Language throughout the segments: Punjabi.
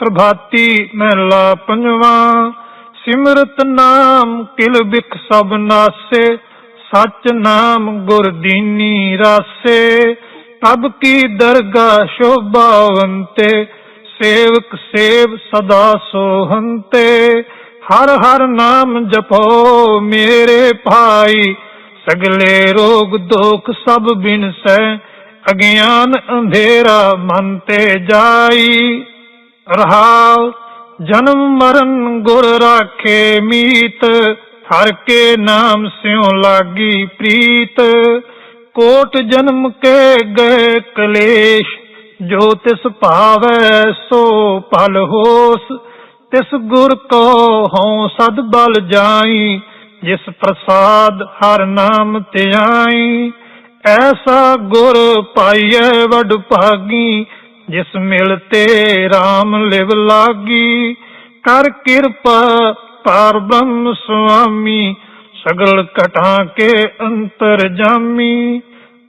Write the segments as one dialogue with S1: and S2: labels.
S1: ਪ੍ਰਭਾਤੀ ਮਹਿਲਾ ਪੰਜਵਾ, ਸਿਮਰਤ ਨਾਮ ਕਿਲ ਬਿਖ ਸਭ ਨਾਸੇ, ਸਚ ਨਾਮ ਗੁਰ ਦੀਨੀ ਰਾਸੇ। ਤਬ ਕੀ ਦਰਗਾ ਸ਼ੋਭਾਵੰਤੇ ਸੇਵਕ ਸੇਵ ਸਦਾ ਸੋਹੰਤੇ। ਹਰ ਹਰ ਨਾਮ ਜਪੋ ਮੇਰੇ ਭਾਈ, ਸਗਲੇ ਰੋਗ ਦੋਖ ਸਭ ਬਿਨਸੈ, ਅਗਿਆਨ ਅੰਧੇਰਾ ਮਨ ਤੇ ਜਾਈ। ਰਹਾਉ, ਜਨਮ ਮਰਨ ਗੁਰ ਰਾਖੇ ਮੀਤ, ਹਰ ਕੇ ਨਾਮ ਸਿਉ ਲਾਗੀ ਪ੍ਰੀਤ। ਕੋਟ ਜਨਮ ਕੇ ਗਏ ਕਲੇਸ਼, ਜੋ ਤਿਸ ਭਾਵੈ ਸੋ ਭਲ ਹੋਸ। ਤਿਸ ਗੁਰ ਕੋ ਹਉ ਸਦ ਬਲ ਜਾਈ, ਜਿਸ ਪ੍ਰਸਾਦ ਹਰ ਨਾਮ ਧਿਆਈ। ਐਸਾ ਗੁਰ ਪਾਈਐ ਵਡ ਭਾਗੀ ਜਿਸ ਮਿਲਤੇ RAM ਲਿਵ ਲਾਗੀ, ਕਰ ਕਿਰਪਾ ਪਾਰ ਬ੍ਰਹਮ ਸੁਆਮੀ, ਸਗਲ ਕਟਾ ਕੇ ਅੰਤਰ ਜਾਮੀ।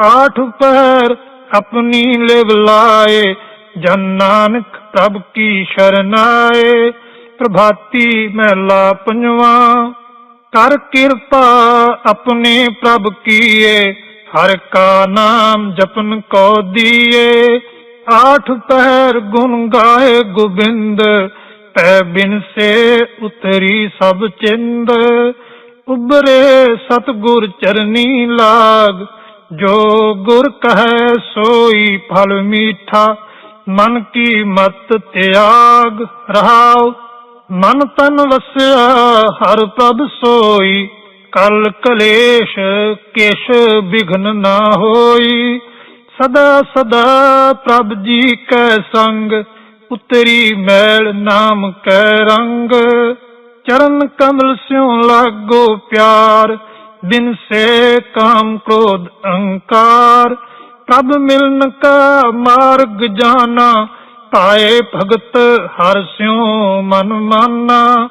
S1: ਆਠ ਪੈਰ ਆਪਣੀ ਲਿਵ ਲਾਏ, ਜਨ ਨਾਨਕ ਪ੍ਰਭ ਕੀ ਸ਼ਰਨਾਏ। ਪ੍ਰਭਾਤੀ ਮਹਿਲਾ ਪੰਜਵਾ, ਕਰ ਕਿਰਪਾ ਆਪਣੇ ਪ੍ਰਭ ਕੀਏ, ਹਰ ਕਾ ਨਾਮ ਜਪਨ ਕੋ ਦੀਏ। ਆਠ ਪਹਿਰ ਗੁਣ ਗਾਏ ਗੋਬਿੰਦ ਪੈ ਬਿਨ ਸੇ ਉਤਰੀ ਸਭ ਚਿੰਦ। ਉਬਰੇ ਸਤਗੁਰ ਚਰਨੀ ਲਾਗ, ਜੋ ਗੁਰ ਕਹੈ ਸੋਈ ਫਲ ਮੀਠਾ, ਮਨ ਕੀ ਮਤ ਤਿਆਗ ਰਹਾਉ। ਮਨ ਤਨ ਵਸਿਆ ਹਰ ਪ੍ਰਭ ਸੋਈ, ਕਲ ਕਲੇਸ਼ ਕਿਛ ਵਿਘਨ ਨਾ ਹੋਈ। ਸਦਾ ਸਦਾ ਪ੍ਰਭ ਜੀ ਕੈ ਸੰਗ ਉਤਰੀ ਮੈਲ ਨਾਮ ਕੈ ਰੰਗ। ਚਰਨ ਕਮਲ ਸਿਉ ਲਾਗੋ ਪਿਆਰ, ਬਿਨ ਸੇ ਕਾਮ ਕ੍ਰੋਧ ਅਹੰਕਾਰ। ਪ੍ਰਭ ਮਿਲਨ ਕਾ ਮਾਰਗ ਜਾਣਾ, ਪਾਏ ਭਗਤ ਹਰ ਸਿਉ ਮਨ ਮਾਨਾ।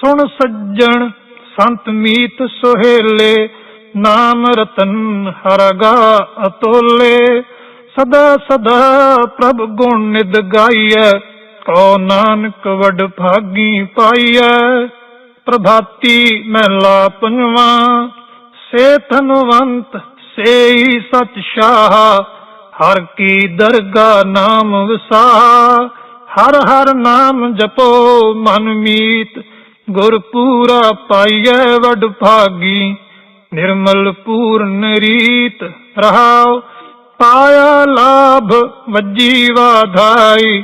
S1: ਸੁਣ ਸੱਜਣ ਸੰਤ ਮੀਤ ਸੁਹੇਲੇ, ਨਾਮ ਰਤਨ ਹਰਗਾ ਅਤੋਲੇ। ਸਦਾ ਸਦਾ ਪ੍ਰਭ ਗੁਣ ਨਿਦ ਗਾਈਐ ਕੋ ਨਾਨਕ ਵਡ ਭਾਗੀ ਪਾਈਐ। ਪ੍ਰਭਾਤੀ ਮਹਿਲਾ ਪੰਜਵਾ ਸੇ ਧਨਵੰਤ ਸੇਈ ਸਚ ਸ਼ਾਹ ਹਰ ਕੀ ਦਰਗਾ ਨਾਮ ਵਿਸਾਹ, ਹਰ ਹਰ ਨਾਮ ਜਪੋ, ਮਨ ਮੀਤ, ਗੁਰ ਪੂਰਾ ਪਾਈਐ, ਵਡ ਭਾਗੀ। ਨਿਰਮਲ ਪੂਰਨ ਰੀਤ ਰਹਾਉ ਪਾਇਆ ਲਾਭ, ਵੱਜੀ ਵਾਧਾਈ,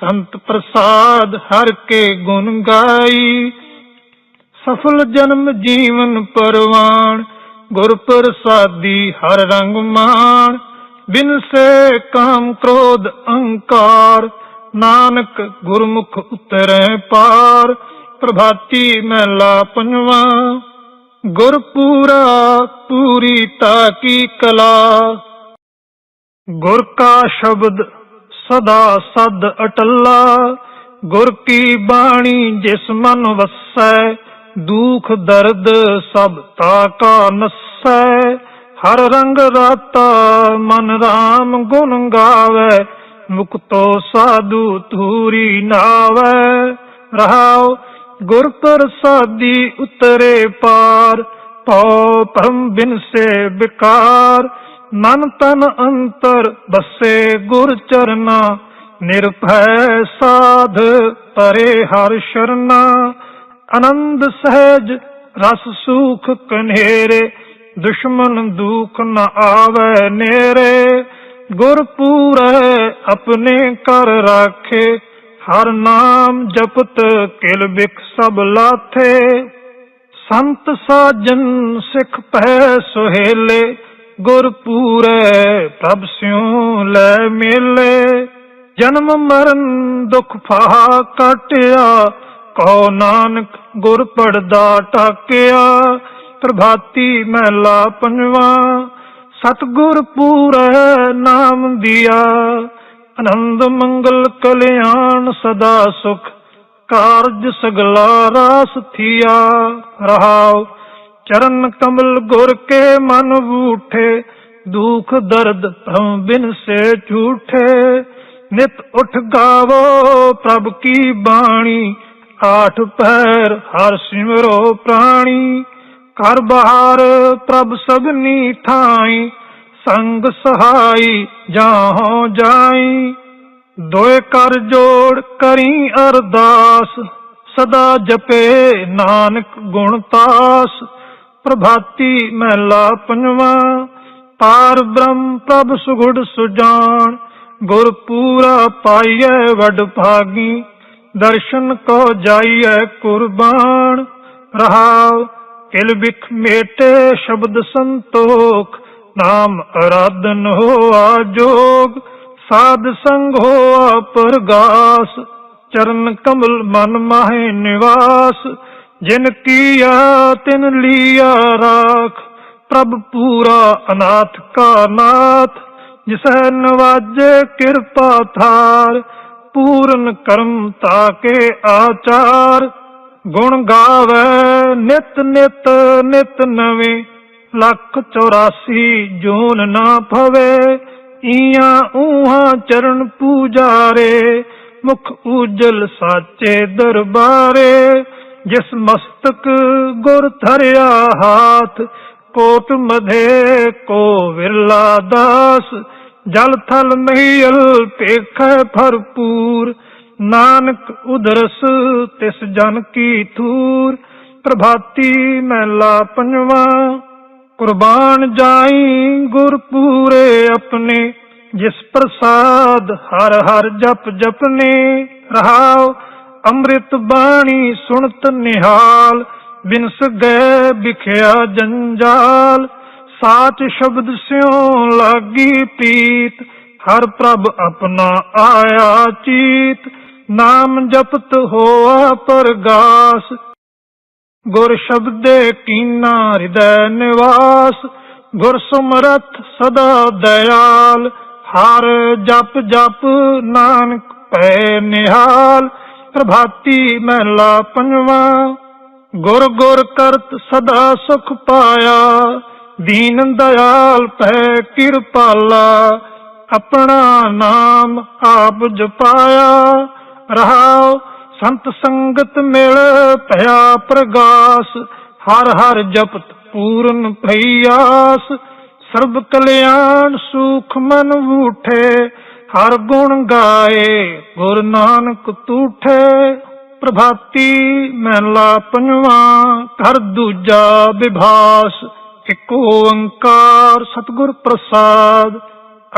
S1: ਸੰਤ ਪ੍ਰਸਾਦ ਹਰ ਕੇ ਗੁਣ ਗਾਈ। ਸਫਲ ਜਨਮ ਜੀਵਨ ਪਰਵਾਨ ਗੁਰ ਪ੍ਰਸਾਦੀ ਹਰ ਰੰਗ ਮਾਨ ਬਿਨ ਸੇ ਕਾਮ ਕ੍ਰੋਧ ਅਹੰਕਾਰ, ਨਾਨਕ ਗੁਰਮੁਖ ਉਤਰੈ ਪਾਰ। ਪ੍ਰਭਾਤੀ ਮਹਿਲਾ ਪੰਜਵਾ, ਗੁਰ ਪੂਰਾ ਪੂਰੀ ਤਾ ਕੀ ਕਲਾ। ਗੁਰ ਕਾ ਸ਼ਬਦ ਸਦਾ ਸਦ ਅਟੱਲਾ, ਗੁਰ ਕੀ ਬਾਣੀ ਜਿਸ ਮਨ ਵਸੈ, ਦੁਖ ਦਰਦ ਸਭ ਤਾ ਕਾ ਨਸੈ। ਹਰ ਰੰਗ ਰਾਤਾ ਮਨ ਰਾਮ ਗੁਣ ਗਾਵੇ, ਮੁਕਤੋ ਸਾਧੂ ਧੂਰੀ ਨਾਵੇ। ਰਹਾਉ ਗੁਰ ਪ੍ਰਸਾਦੀ ਉਤਰੇ ਪਾਰ, ਪਉ ਪਰਮ ਬਿਨ ਸੇ ਬਿਕਾਰ ਮਨ ਤਨ ਅੰਤਰ ਬਸੇ ਗੁਰ ਚਰਨਾ, ਨਿਰਭੈ ਸਾਧ ਪਰੇ ਹਰ ਸ਼ਰਨਾ। ਆਨੰਦ ਸਹਿਜ ਰਸ ਸੁਖ ਕਨੇਰੇ, ਦੁਸ਼ਮਨ ਦੁਖ ਨ ਆਵੇ ਨੇਰੇ। ਗੁਰ ਪੂਰੇ ਆਪਣੇ ਕਰ ਰਾਖੇ, ਹਰ ਨਾਮ ਜਪਤ ਕਿਲ ਬਿਖ ਸਭ ਲਾਥੇ। ਸੰਤ ਸਾਜਨ ਸਿੱਖ ਪੈ ਸੁਹੇਲੇ ਗੁਰ ਪੂਰੇ ਪ੍ਰਭ ਸਿਉ ਲੈ ਮੇਲੇ। ਜਨਮ ਮਰਨ ਦੁਖ ਫਾਹਾ ਕਾਟਿਆ। ਕਹੋ ਨਾਨਕ ਗੁਰ ਪੜਦਾ ਟਾਕਿਆ। ਪ੍ਰਭਾਤੀ ਮਹਿਲਾ ਪੰਜਵਾ। ਸਤਗੁਰ ਪੂਰੈ ਨਾਮ ਦਿਆ। ਆਨੰਦ ਮੰਗਲ ਕਲਿਆਣ ਸਦਾ ਸੁਖ। ਕਾਰਜ ਸਗਲਾ ਰਾਸ ਥੀਆ। ਰਹਾਓ ਚਰਨ ਕਮਲ ਗੁਰ ਕੇ ਮਨ ਬੂਠੇ ਦੁਖ ਦਰਦ ਭਮ ਬਿਨ ਸੇ ਝੂਠੇ। ਨਿਤ ਉਠ ਗਾਵੋ ਪ੍ਰਭ ਕੀ ਬਾਣੀ, ਆਠ ਪੈਰ ਹਰ ਸਿਮਰੋ ਪ੍ਰਾਣੀ। ਘਰ ਬਹਾਰ ਪ੍ਰਭ ਸਭਨੀ ਥਾਈ, ਸੰਗ ਸਹਾਈ ਜਾਹੋ ਜਾਈ। ਦੋਏ ਕਰ ਜੋੜ ਕਰੀ ਅਰਦਾਸ, ਸਦਾ ਜਪੇ ਨਾਨਕ ਗੁਣ ਤਾਸ। ਪ੍ਰਭਾਤੀ ਮਹਿਲਾ ਪੰਜਵਾ। ਪਾਰ ਬ੍ਰਹਮ ਪ੍ਰਭ ਸੁਗੁੜ ਸੁਜਾਨ, ਗੁਰ ਪੂਰਾ ਪਾਈਐ ਵਡ ਭਾਗੀ, ਦਰਸ਼ਨ ਕੋ ਜਾਈਐ ਕੁਰਬਾਨ। ਰਹਾਉ ਕਿਲ ਬਿਖ ਮੇਟੇ ਸ਼ਬਦ ਸੰਤੋਖ, ਨਾਮ ਅਰਾਧਨ ਹੋਆ ਜੋਗ, ਸਾਧ ਸੰਗ ਹੋਆ ਪਰਗਾਸ, ਚਰਨ ਕਮਲ ਮਨ ਮਾਹੇ ਨਿਵਾਸ। ਜਿਨ ਕੀਆ ਤਿਨ ਲੀਆ ਰਾਖ, ਪ੍ਰਭ ਪੂਰਾ ਅਨਾਥ ਕਾ ਨਾਥ। ਜਿਸੈ ਨਵਾਜੇ ਕਿਰਪਾ ਥਾਰ ਪੂਰਨ ਕਰਮ ਤਾਕੇ ਆਚਾਰ। ਗੁਣ ਗਾਵੇ ਨਿਤ ਨਿਤ ਨਿਤ ਨਵੇਂ, ਲੱਖ 84 ਜੂਨ ਨਾ ਭਵੇ। ਈਆਂ ਊਹਾਂ ਚਰਨ ਪੂਜਾਰੇ, ਮੁਖ ਉਜਲ ਸਾਚੇ ਦਰਬਾਰੇ। ਜਿਸ ਮਸਤਕ ਗੁਰ ਧਰਿਆ ਹਾਥ, ਕੋਟ ਮਧੇ ਕੋ ਵਿਰਲਾ ਦਾਸ, ਜਲ ਥਲ ਮਹੀਲ ਪੇਖੈ ਭਰਪੂਰ, ਨਾਨਕ ਉਦਰਸ ਤਿਸ ਜਨ ਕੀ ਥੂਰ, ਪ੍ਰਭਾਤੀ ਮਹਿਲਾ ਪੰਜਵਾ, ਕੁਰਬਾਨ ਜਾਈ ਗੁਰ ਪੂਰੇ ਆਪਣੇ, ਜਿਸ ਪ੍ਰਸਾਦ ਹਰ ਹਰ ਜਪ ਜਪਨੇ, ਰਹਾਓ ਅੰਮ੍ਰਿਤ ਬਾਣੀ ਸੁਣਤ ਨਿਹਾਲ ਬਿਨਸ ਗਏ ਵਿਖਿਆ ਜੰਜਾਲ। ਸਾਚ ਸ਼ਬਦ ਸਿਉ ਲਾਗੀ ਪੀਤ, ਹਰ ਪ੍ਰਭ ਆਪਣਾ ਆਇਆ ਚੀਤ। ਨਾਮ ਜਪਤ ਹੋਆ ਪਰਗਾਸ, ਗੁਰ ਸ਼ਬਦੇ ਕੀਨਾ ਹਿਰਦੈ ਨਿਵਾਸ। ਗੁਰ ਸਮਰਥ ਸਦਾ ਦਇਆਲ, ਹਰ ਜਪ ਜਪ ਨਾਨਕ ਪੈ ਨਿਹਾਲ। ਪ੍ਰਭਾਤੀ ਮਹਿਲਾ ਪੰਜਵਾ ਗੁਰ ਗੁਰ ਕਰਤ ਸਦਾ ਸੁਖ ਪਾਇਆ। ਦੀਨ ਦਇਆਲ ਪੈ ਕਿਰਪਾਲਾ। ਆਪਣਾ ਨਾਮ ਆਪ ਜਪਾਇਆ। ਰਹਾਉ ਸੰਤ ਸੰਗਤ ਮਿਲ ਭਇਆ ਪ੍ਰਗਾਸ। ਹਰ ਹਰ ਜਪਤ ਪੂਰਨ ਭਈਆਸ। ਸਰਬ ਕਲਿਆਣ ਸੁਖ ਮਨ ਉਠੇ ਹਰ ਗੁਣ ਗਾਏ, ਗੁਰ ਨਾਨਕ ਤੂਠੇ, ਪ੍ਰਭਾਤੀ ਮਹਿਲਾ ਪੰਜਵਾ, ਘਰ ਦੂਜਾ ਵਿਭਾਸ ਇੱਕ ਓੰਕਾਰ ਸਤਿਗੁਰ ਪ੍ਰਸਾਦ।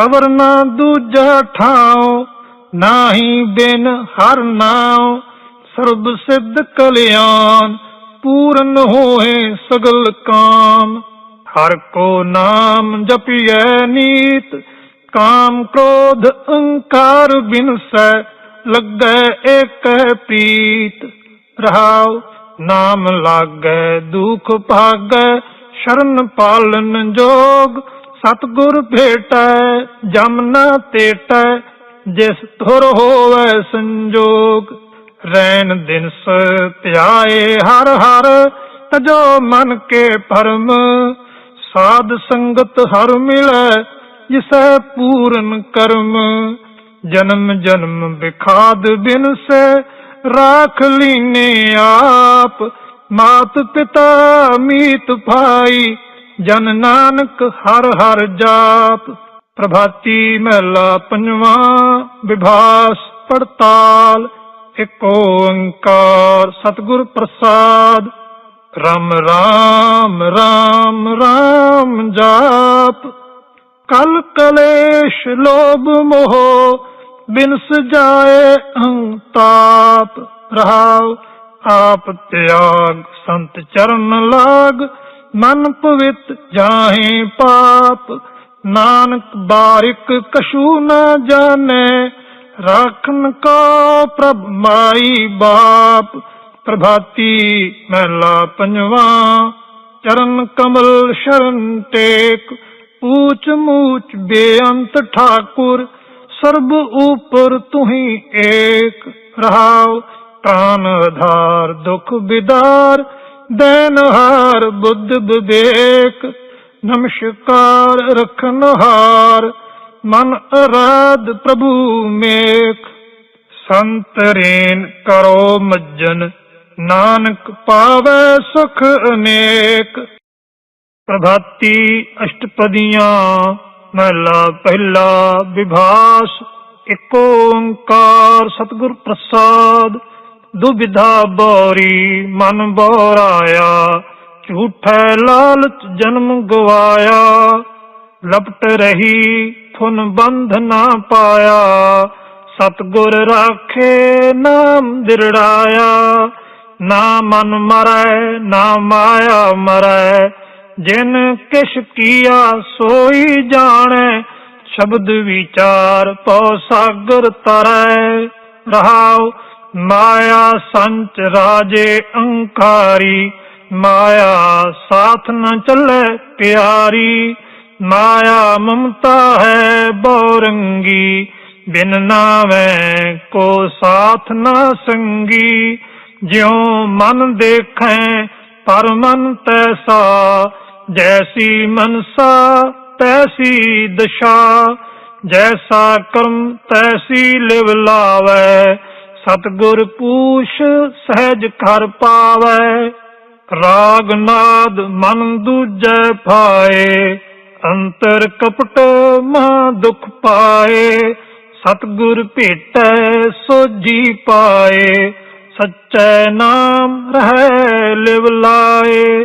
S1: ਅਵਰ ਨਾ ਦੂਜਾ ਠਾਉ, ਨਾਹੀ ਬਿਨ ਹਰ ਨਾਉ। ਸਰਬ ਸਿੱਧ ਕਲਿਆਣ, ਪੂਰਨ ਹੋਏ ਸਗਲ ਕਾਮ। ਹਰ ਕੋ ਨਾਮ ਜਪੀਐ ਨੀਤ ਕਾਮ ਕ੍ਰੋਧ ਅਹੰਕਾਰ ਬਿਨਸੈ, ਲੱਗੈ ਏਕ ਪ੍ਰੀਤ। ਰਹਾਉ ਨਾਮ ਲਾਗੈ, ਦੁਖ ਭਾਗੈ, ਸ਼ਰਨ ਪਾਲਨ ਜੋਗ। ਸਤਗੁਰ ਭੇਟੈ, ਜਮ ਤੇਟੈ, ਜਿਸ ਧੁਰ ਹੋਵੈ ਸੰਜੋਗ। ਰੈਣ ਦਿਨਸ ਧਿਆਏ ਹਰ ਹਰ, ਤਜੋ ਮਨ ਕੇ ਪਰਮ ਸਾਧ ਸੰਗਤ ਹਰ ਮਿਲੈ ਜਿਸੈ ਪੂਰਨ ਕਰਮ, ਜਨਮ ਜਨਮ ਵਿਖਾਦ ਬਿਨ ਬਿਨਸੈ ਰਾਖ ਲੀਨੇ ਆਪ, ਮਾਤ ਪਿਤਾ ਮੀਤ ਭਾਈ, ਜਨ ਨਾਨਕ ਹਰ ਹਰ ਜਾਪ। ਪ੍ਰਭਾਤੀ ਮਹਿਲਾ ਪੰਜਵਾ, ਵਿਭਾਸ ਪੜਤਾਲ, ਇੱਕ ਓੰਕਾਰ ਸਤਿਗੁਰ ਪ੍ਰਸਾਦ। ਰਾਮ ਰਾਮ ਰਾਮ ਰਾਮ ਜਾਪ। ਕਲ ਕਲੇਸ਼ ਲੋਭ ਮੋਹ, ਬਿਨਸ ਜਾਏ ਅੰਤਾਪ ਰਹਾਉ, ਆਪ ਤਿਆਗ ਸੰਤ ਚਰਨ ਲਾਗ, ਮਨ ਪਵਿੱਤ ਜਾਹੇ ਪਾਪ, ਨਾਨਕ ਬਾਰਿਕ ਕਛੂ ਨ ਜਾਣੈ ਰਾਖਨ ਕੋ ਪ੍ਰਭ ਮਾਈ ਬਾਪ, ਪ੍ਰਭਾਤੀ ਮਹਿਲਾ ਪੰਜਵਾ, ਚਰਨ ਕਮਲ ਸ਼ਰਨ ਟੇਕ ਊਚ ਮੂਚ ਬੇਅੰਤ ਠਾਕੁਰ, ਸਰਬ ਉਪਰ ਤੁਹੀ ਏਕ ਰਹਾਉ। ਪ੍ਰਾਨ ਆਧਾਰ ਦੁਖ ਬਿਦਾਰ ਦੇਨਹਾਰ ਬੁੱਧ ਵਿਵੇਕ। ਨਮਸਕਾਰ ਰਖਨਹਾਰ ਮਨ ਅਰਾਧ ਪ੍ਰਭੂ ਮੇਖ। ਸੰਤਰੇਨ ਕਰੋ ਮੱਜਨ, ਨਾਨਕ ਪਾਵੈ ਸੁਖ ਅਨੇਕ। ਪ੍ਰਭਾਤੀ ਅਸ਼ਟਪਦੀਆਂ, ਮਹਲਾ ਪਹਿਲਾ ਵਿਭਾਸ ਏਕ ਓੰਕਾਰ ਸਤਿਗੁਰ ਪ੍ਰਸਾਦ, ਦੁਬਿਧਾ ਬੋਰੀ ਮਨ ਬੋਰਾਇਆ, ਝੂਠੈ ਲਾਲਚ ਜਨਮ ਗਵਾਇਆ, ਲਪਟ ਰਹੀ ਫੁਨ ਬੰਧ ਨਾ ਪਾਇਆ, ਸਤਿਗੁਰ ਰਾਖੇ ਨਾਮ ਦਿਰੜਾਇਆ, ਨਾ ਮਨ ਮਰੈ, ਨਾ ਮਾਇਆ ਮਰੈ ਜਿਨ ਕਿਛ ਕੀਆ ਸੋਈ ਜਾਣੈ, ਸ਼ਬਦ ਵਿਚਾਰ ਪਉ ਸਾਗਰ ਤਰੈ। ਰਹਾਉ ਮਾਇਆ ਸੰਚ ਰਾਜੇ ਅੰਕਾਰੀ, ਮਾਇਆ ਸਾਥ ਨ ਚੱਲੇ ਪਿਆਰੀ। ਮਾਇਆ ਮਮਤਾ ਹੈ ਬੋਰੰਗੀ ਬਿਨ ਨਾਵੇਂ ਕੋ ਸਾਥ ਨਾ ਸੰਗੀ। ਜਿਉ ਮਨ ਦੇਖੈ ਪਰਮਨ ਤੈਸਾ ਜੈਸੀ ਮਨਸਾ, ਤੈਸੀ ਦਸ਼ਾ। ਜੈਸਾ ਕਰਮ, ਤੈਸੀ ਲਿਵ ਲਾਵੈ। ਸਤਗੁਰ ਪੂਛ ਸਹਿਜ ਕਰ ਪਾਵੈ। ਰਾਗ ਨਾਦ ਮਨ ਦੂਜੈ ਪਾਏ ਅੰਤਰ ਕਪਟ ਮਾ ਦੁਖ ਪਾਏ। ਸਤਗੁਰ ਭੇਟੈ ਸੋਜੀ ਪਾਏ। ਸੱਚੈ ਨਾਮ ਰਹਿ ਲਿਵ ਲਾਏ,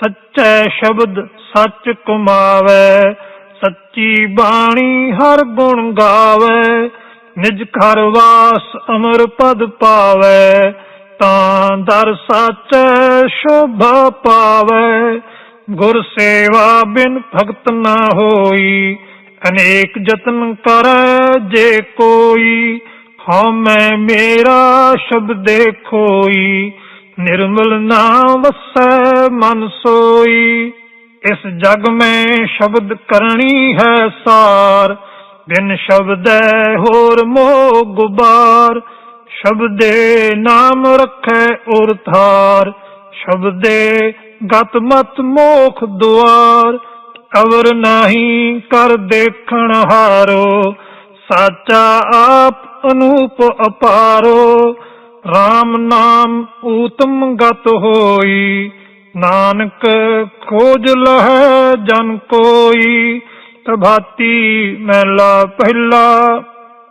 S1: ਸੱਚੈ ਸ਼ਬਦ ਸੱਚ ਕਮਾਵੇ ਸੱਚੀ ਬਾਣੀ ਹਰ ਗੁਣ ਗਾਵੇ, ਨਿਜ ਘਰ ਵਾਸ ਅਮਰ ਪਦ ਪਾਵੇ, ਤਾਂ ਦਰ ਸਾਚੈ ਸ਼ੋਭਾ ਪਾਵੇ। ਗੁਰ ਸੇਵਾ ਬਿਨ ਭਗਤ ਨਾ ਹੋਈ, ਅਨੇਕ ਯਤਨ ਕਰੈ ਜੇ ਕੋਈ। ਹਉ ਮੈਂ ਮੇਰਾ ਸ਼ਬਦੇ ਖੋਈ ਨਿਰਮਲ ਨਾਮ ਵਸੈ ਮਨ ਸੋਈ। ਇਸ ਜਗ ਮੈਂ ਸ਼ਬਦ ਕਰਨੀ ਹੈ ਸਾਰ, ਬਿਨ ਸ਼ਬਦੈ ਹੋਰ ਮੋਹ ਗੁਬਾਰ ਸ਼ਬਦੇ ਨਾਮ ਰੱਖੈ ਔਰ ਥਾਰ ਸ਼ਬਦੇ ਗਤ ਮਤ ਮੋਖ ਦੁਆਰ। ਅਵਰ ਨਹੀਂ ਕਰ ਦੇਖਣ ਹਾਰੋ, ਸਾਚਾ ਆਪ ਅਨੂਪ ਅਪਾਰੋ RAM ਨਾਮ ਊਤਮ ਗਤ ਹੋਈ। ਨਾਨਕ ਖੋਜ ਲਹੈ ਜਨ ਕੋਈ, ਪ੍ਰਭਾਤੀ ਮਹਿਲਾ ਪਹਿਲਾ।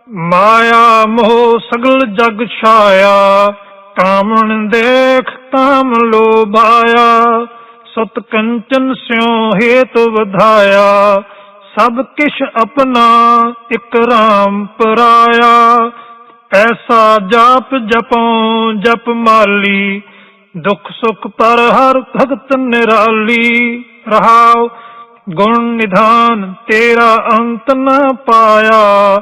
S1: ਮਾਇਆ ਮੋਹ ਸਗਲ ਜਗ ਛਾਇਆ, ਕਾਮਣ ਦੇਖ ਕਾਮ ਲੋਭਾਇਆ ਸਤ ਕੰਚਨ ਸਿਉ ਹੇਤ ਵਧਾਇਆ। ਸਭ ਕਿਛ ਆਪਣਾ ਇਕ ਰਾਮ ਪਰਾਇਆ। ਐਸਾ ਜਾਪ ਜਪੋ, ਜਪ ਮਾਲੀ। ਦੁਖ ਸੁਖ ਪਰ ਹਰ ਭਗਤ ਨਿਰਾਲੀ। ਰਹਾਉ ਗੁਣ ਨਿਧਾਨ ਤੇਰਾ ਅੰਤ ਨਾ ਪਾਇਆ।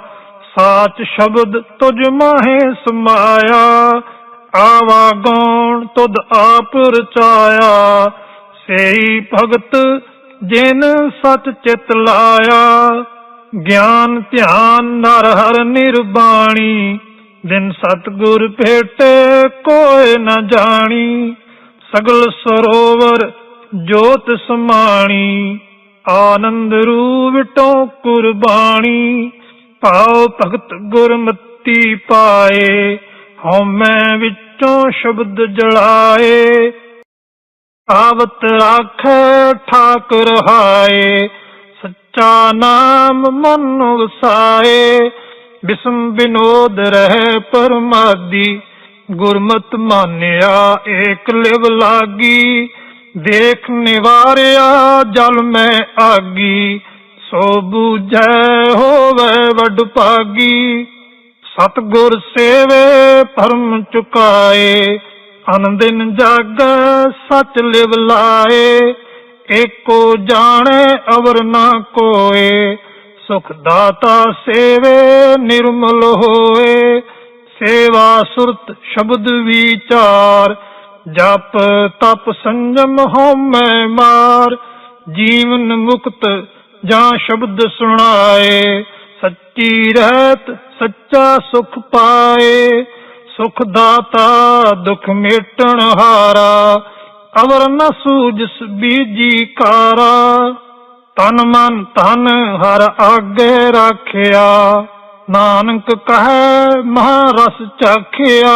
S1: ਸਾਚ ਸ਼ਬਦ ਤੁਝ ਮਾਹੇ ਸਮਾਇਆ। ਆਵਾ ਗਉਣ ਤੁਧ ਆਪ ਰਚਾਇਆ। ਸੇਈ ਭਗਤ ਜਿਨ ਸਤ ਚਿਤ ਲਾਇਆ, ਗਿਆਨ ਧਿਆਨ ਨਰ ਹਰ ਨਿਰਬਾਣੀ, ਦਿਨ ਸਤਗੁਰ ਭੇਟੇ ਕੋਇ ਨ ਜਾਣੀ, ਸਗਲ ਸਰੋਵਰ ਜੋਤ ਸਮਾਣੀ, ਆਨੰਦ ਰੂਵਟੋ ਕੁਰਬਾਣੀ ਪਾਉ ਭਗਤ ਗੁਰਮਤੀ ਪਾਏ, ਹਉਮੈ ਵਿੱਚੋਂ ਸ਼ਬਦ ਜਲਾਏ ਆਵਤ ਰਾਖੈ ਠਾਕੁਰ ਹਾਏ, ਸੱਚਾ ਨਾਮ ਮਨ ਵਸਾਏ। ਬਿਸਮ ਬਿਨੋਦ ਰਹਿ ਪਰਮਾਦੀ, ਗੁਰਮਤ ਮਾਨਿਆ ਏਕ ਲਿਵ ਲਾਗੀ। ਦੇਖ ਨਿਵਾਰਿਆ ਜਲ ਮੈਂ ਆਗੀ, ਸੋ ਬੂਝੈ ਹੋਵੇ ਵੱਡ ਭਾਗੀ। ਸਤਗੁਰ ਸੇਵੇ, ਪਰਮ ਚੁਕਾਏ ਅਨੰਦਿਨ ਜਗ, ਸਚ ਲਿਵ ਲਾਏ। ਏਕੋ ਜਾਣੈ, ਅਵਰ ਨਾ ਕੋਏ। ਸੁਖ ਦਾਤਾ ਸੇਵੇ, ਨਿਰਮਲ ਹੋਏ। ਸੇਵਾ ਸੁਰਤ, ਸ਼ਬਦ ਵਿਚਾਰ। ਜਪ, ਤਪ ਸੰਜਮ ਹਉਮੈ ਮਾਰ। ਜੀਵਨ ਮੁਕਤ, ਜਾਂ ਸ਼ਬਦ ਸੁਣਾਏ। ਸੱਚੀ ਰਹਿਤ, ਸੱਚਾ ਸੁਖ ਪਾਏ। ਸੁਖ ਦਾਤਾ, ਦੁਖ ਮੇਟਣ ਹਾਰਾ, ਅਵਰ ਨ ਸੂਜਸ ਬੀਜੀ ਕਾਰਾ। ਤਨ ਮਨ ਧਨ ਹਰ ਆਗੇ ਰੱਖਿਆ, ਨਾਨਕ ਕਹੈ ਮਹਾਰਸ ਚਾਖਿਆ।